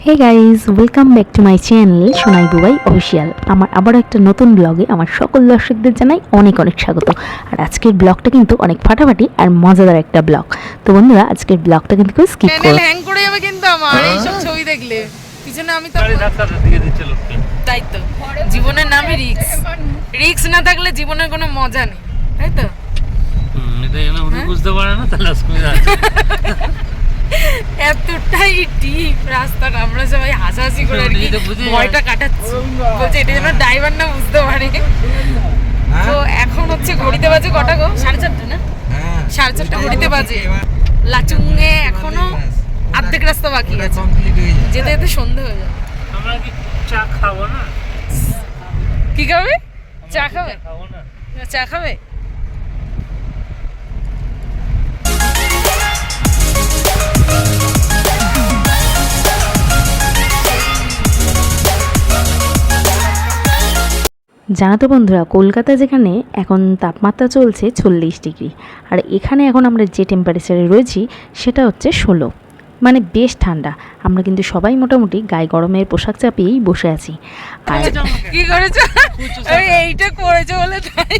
Hey guys welcome back to my channel Sonai Bubai official আমার আবার একটা নতুন ব্লগে আমার সকল দর্শকদের জানাই অনেক অনেক স্বাগত। আর আজকের ব্লগটা কিন্তু অনেক ফাটাফাটি আর মজাদার একটা ব্লগ তো বন্ধুরা আজকের ব্লগটা কিন্তু কেউ স্কিপ করো। হ্যাং করে যাবে কিন্তু আমার এইসব ছবি দেখলে। পিছনে আমি তো তাই তো। জীবনের নামই রিক্স রিক্স না থাকলে জীবনের কোনো মজা নেই। তাই তো? হুম, এটা যেন বুঝতে পারে না তাহলে অসুবিধা আছে এতটাই ডিপ রাস্তাটা আমরা সবাই হাসাহাসি করে আর কি ভয়টা কাটাচ্ছি। বলছে এটা যেন ড্রাইভার না বুঝতে পারে। তো এখন হচ্ছে ঘড়িতে বাজে কটা গো? সাড়ে চারটে না? হ্যাঁ। সাড়ে চারটে ঘড়িতে বাজে। লাচুঙ্গে এখনও অর্ধেক রাস্তা বাকি আছে। কমপ্লিট হয়ে যায়। যেতে যেতে সন্ধে হয়ে যাবে। আমরা কি চা খাব না? কি খাবে? চা খাবে? খাব না? চা খাবে? জানো তো বন্ধুরা কলকাতা যেখানে এখন তাপমাত্রা চলছে চল্লিশ ডিগ্রি আর এখানে এখন আমরা যে টেম্পারেচারে রয়েছি সেটা হচ্ছে ষোলো মানে বেশ ঠান্ডা। আমরা কিন্তু সবাই মোটামুটি গায়ে গরমের পোশাক চাপিয়েই বসে আছি। আর কি করেছ? এইটা করেছ বলে তাই?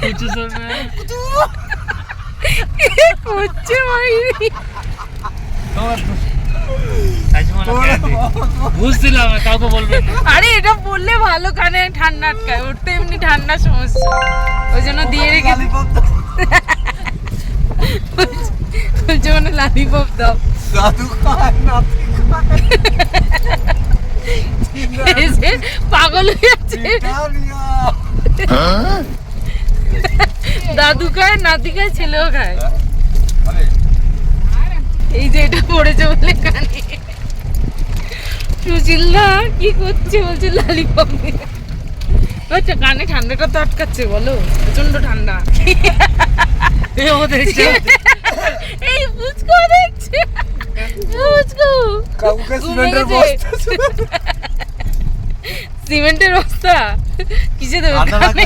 কিছু শোনে করছে মাইরি বুঝছিলাম কাউকে বলবেন না। আরে এটা বললে ভালো কানে ঠান্ডা আটকায়। ওর তো এমনি ঠান্ডা সমস্যা। ওই জন্য দিয়ে রেখে তো মানে লালিপপ দাও। পাগল হয়ে যাচ্ছে। দাদু খায় নাতি খায় ছেলেও খায়। আরে এই যে এটা পড়েছে বলে কানে। সুশীলদা কি করছে বলছে লালিপপ। আচ্ছা কানে ঠান্ডাটা তো আটকাচ্ছে বলো। প্রচণ্ড ঠান্ডা। এ ও দেখছে এই বুঝকো দেখছে। বুঝকো। বসতে সিমেন্টের বস্তা? কিসে দেবে কানে?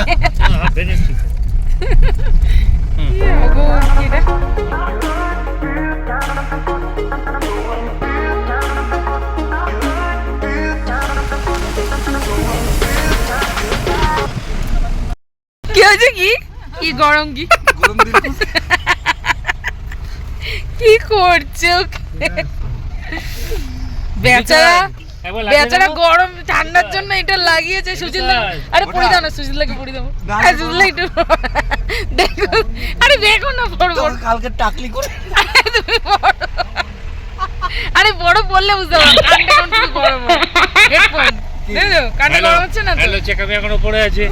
রাখা। গরম কি করছে বেচারা বেচারা গরম ঠান্ডার জন্য এটা লাগিয়েছে সুশীল আরে পড়ে? দাও না সুশীল দাকে পড়ে দাও আরে সুশীল একটু দেখো। আরে দেখো না বড় বড়। কালকে টাকলি করে। আরে তুমি বড় আরে বড় বললে বুঝতে পারো কানটা কোন থেকে গরম হেডফোন দেখো কানটা গরম হচ্ছে না হ্যালো চেকআপ এখনও পড়ে আছে।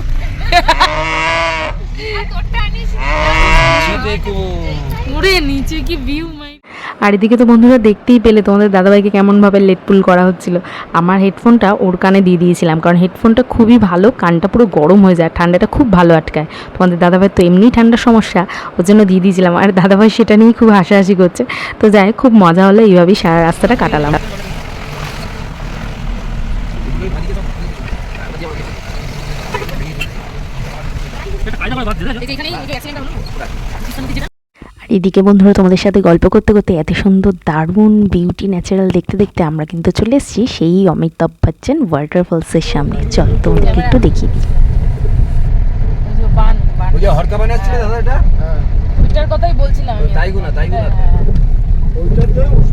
আর এদিকে তো বন্ধুরা দেখতেই পেলে তোমাদের দাদাভাইকে কেমনভাবে লেটপুল করা হচ্ছিল। আমার হেডফোনটা ওর কানে দিয়ে দিয়েছিলাম, কারণ হেডফোনটা খুবই ভালো, কানটা পুরো গরম হয়ে যায় ঠান্ডাটা খুব ভালো আটকায়। তোমাদের দাদাভাই তো এমনিই ঠান্ডার সমস্যা, ওর জন্য দিয়ে দিয়েছিলাম, আর দাদাভাই সেটা নিয়েই খুব হাসাহাসি করছে। তো যাই খুব মজা হলো, এইভাবেই সারা রাস্তাটা কাটালাম আজ আমার ভাবছি এখানেই ওই যে অ্যাক্সিডেন্ট হলো আর এদিকে বন্ধুরা তোমাদের সাথে গল্প করতে করতে এত সুন্দর দারুণ বিউটি ন্যাচারাল দেখতে দেখতে আমরা কিন্তু চলে এসেছি সেই অমিতাভ বচ্চন ওয়াটারফলসের সামনে। চল তোমাদেরকে একটু দেখিয়ে দিই। ওই যে বান বান ওই যে হরকা বানাচ্ছিলে দাদা এটা? ওইটার কথাই বলছিলাম আমি। তাই গুনা তাই গুনা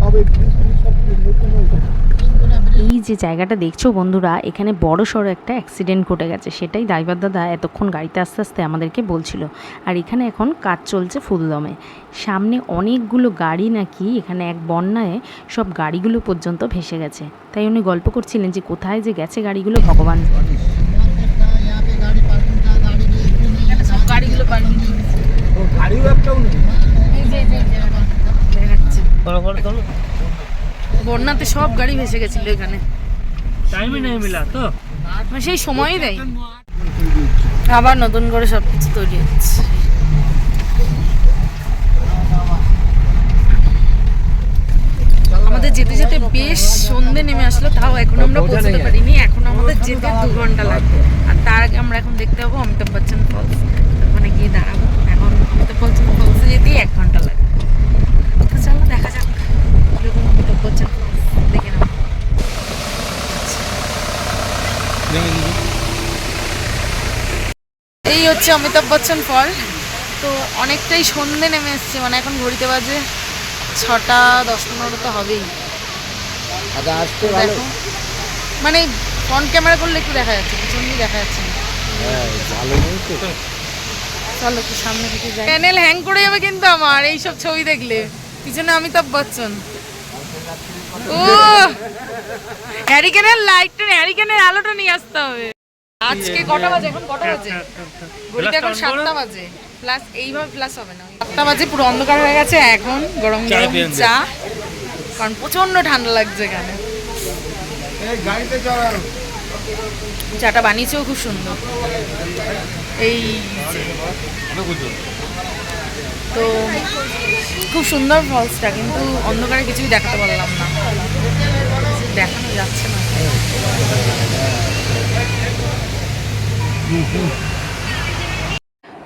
এই যে জায়গাটা দেখছ বন্ধুরা এখানে বড় সড়ো একটা অ্যাক্সিডেন্ট ঘটে গেছে। সেটাই ড্রাইভার দাদা এতক্ষণ গাড়িতে আস্তে আস্তে আমাদেরকে বলছিল। আর এখানে এখন কাজ চলছে ফুলদমে সামনে অনেকগুলো গাড়ি নাকি এখানে এক বন্যায় সব গাড়িগুলো পর্যন্ত ভেসে গেছে। তাই উনি গল্প করছিলেন যে কোথায় যে গেছে গাড়িগুলো ভগবান এখানে সব গাড়িগুলো বড় বড় চলো বন্যাতে সব গাড়ি ভেসে গেছিল এখানে। টাইমই নেই মিলা তো? মানে সেই সময়ই দেয়। আবার নতুন করে সব কিছু তৈরি হচ্ছে। আমাদের যেতে যেতে বেশ সন্ধে নেমে আসলো তাও এখন আমরা পৌঁছতে পারিনি। এখন আমাদের যেতে দু ঘণ্টা লাগবে। আর তার আগে আমরা এখন দেখতে পাবো অমিতাভ বচ্চন ফলস ওখানে গিয়ে দাঁড়াবো। এখন অমিতাভ বচ্চন ফলসে যেতেই এক ঘণ্টা লাগবে। এই হচ্ছে অমিতাভ বচ্চন ফল। তো অনেকটাই সন্ধে নেমে এসছে মানে এখন ঘড়িতে বাজে ছটা দশ পনেরো তো হবেই। দেখো। মানে ফ্রন্ট ক্যামেরা করলে একটু দেখা যাচ্ছে প্রচন্ডই দেখা যাচ্ছে চলো একটু সামনে থেকে যাই। প্যানেল হ্যাং করে যাবে কিন্তু আমার এইসব ছবি দেখলে। পিছনে অমিতাভ বচ্চন। ও হ্যারিকেনের লাইটটা হ্যারিকেনের আলোটা নিয়ে আসতে হবে। আজকে কটা বাজে? এখন কটা বাজে? ঘড়িতে এখন সাতটা বাজে। প্লাস এইভাবে প্লাস হবে না। সাতটা বাজে পুরো অন্ধকার হয়ে গেছে। এখন গরম গরম চা। কারণ প্রচণ্ড ঠান্ডা লাগছে এখানে। এই গাড়িতে চড়াও। চাটা বানিয়েছেও খুব সুন্দর। এই। তো খুব সুন্দর ফলসটা কিন্তু অন্ধকারে কিছুই দেখাতে পারলাম না। দেখানো যাচ্ছে না।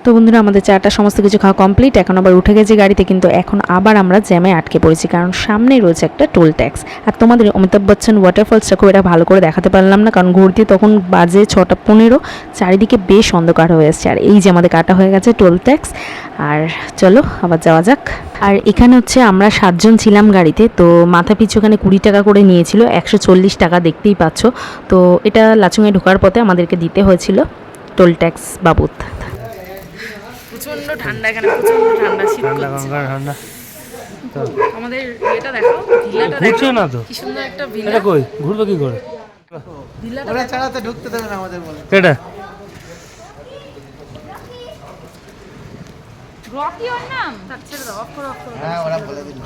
তো বন্ধুরা, আমাদের চাটা সমস্ত কিছু খাওয়া কমপ্লিট এখন আবার উঠে গেছে গাড়িতে, কিন্তু এখন আবার আমরা জ্যামে আটকে পড়েছি, কারণ সামনেই রয়েছে একটা টোল ট্যাক্স আর তোমাদের অমিতাভ বচ্চন ওয়াটারফলসটা খুব এটা ভালো করে দেখাতে পারলাম না, কারণ ঘুরতে তখন বাজে ছটা পনেরো, চারিদিকে বেশ অন্ধকার হয়ে আসছে। আর এই যে আমাদের কাটা হয়ে গেছে টোল ট্যাক্স আর চলো, আবার যাওয়া যাক। আর এখানে হচ্ছে আমরা সাতজন ছিলাম গাড়িতে, তো মাথা পিছু এখানে কুড়ি টাকা করে নিয়েছিল, একশো চল্লিশ টাকা দেখতেই পাচ্ছ। তো এটা লাচুঙে ঢোকার পথে আমাদেরকে দিতে হয়েছিল টোল ট্যাক্স বাবদ। প্রচণ্ড ঠান্ডা এখানে প্রচণ্ড ঠান্ডা শীত করছে। ঠান্ডা। আমাদের এটা দেখো ভিলাটা দেখো। না তো? কি সুন্দর একটা ভিলা এটা কই? ঘুরবে কি করে? ওরা চালাতে ঢুকতে দেবে না আমাদের বলে। এটা? রকি ওর নাম। তার ছেড়ে দাও অফ করো অফ করো। হ্যাঁ ওরা বলে দিল।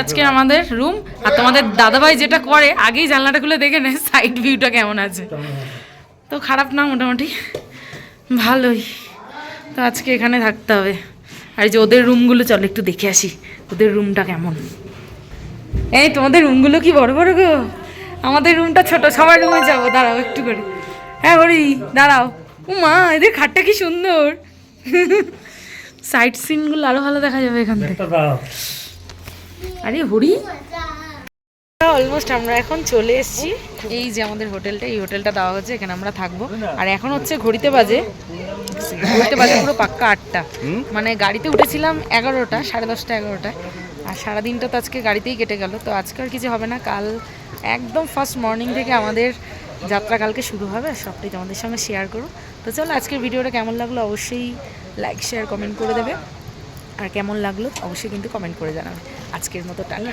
আজকে আমাদের রুম আর তোমাদের দাদাভাই যেটা করে আগেই জানলাটা খুলে দেখে নেয় সাইড ভিউটা কেমন আছে? তো খারাপ না মোটামুটি। ভালোই। তো আজকে এখানে থাকতে হবে। আর যে ওদের রুমগুলো চলো একটু দেখে আসি ওদের রুমটা কেমন। এই তোমাদের রুমগুলো কি বড় বড় গো? আমাদের রুমটা ছোট সবার রুমে যাব। দাঁড়াও একটু করে। হ্যাঁ হরি দাঁড়াও। ও মা এদের খাটটা কি সুন্দর। সাইড সিনগুলো আরও ভালো দেখা যাবে এখান থেকে। আরে হরি? অলমোস্ট আমরা এখন চলে এসেছি। এই যে আমাদের হোটেলটা এই হোটেলটা দেওয়া হচ্ছে এখানে আমরা থাকব। আর এখন হচ্ছে ঘড়িতে বাজে ঘড়িতে বাজে পুরো পাক্কা আটটা। মানে গাড়িতে উঠেছিলাম এগারোটা সাড়ে দশটা এগারোটা আর সারাদিনটা তো আজকে গাড়িতেই কেটে গেল। তো আজকে আর কিছু হবে না কাল একদম ফার্স্ট মর্নিং থেকে আমাদের যাত্রা কালকে শুরু হবে। আর সবটাই তোমাদের সঙ্গে শেয়ার করো তো চলো আজকের ভিডিওটা কেমন লাগল অবশ্যই লাইক শেয়ার কমেন্ট করে দেবে। আর কেমন লাগল অবশ্যই কিন্তু কমেন্ট করে জানাবে। আজকের মতো টাটা।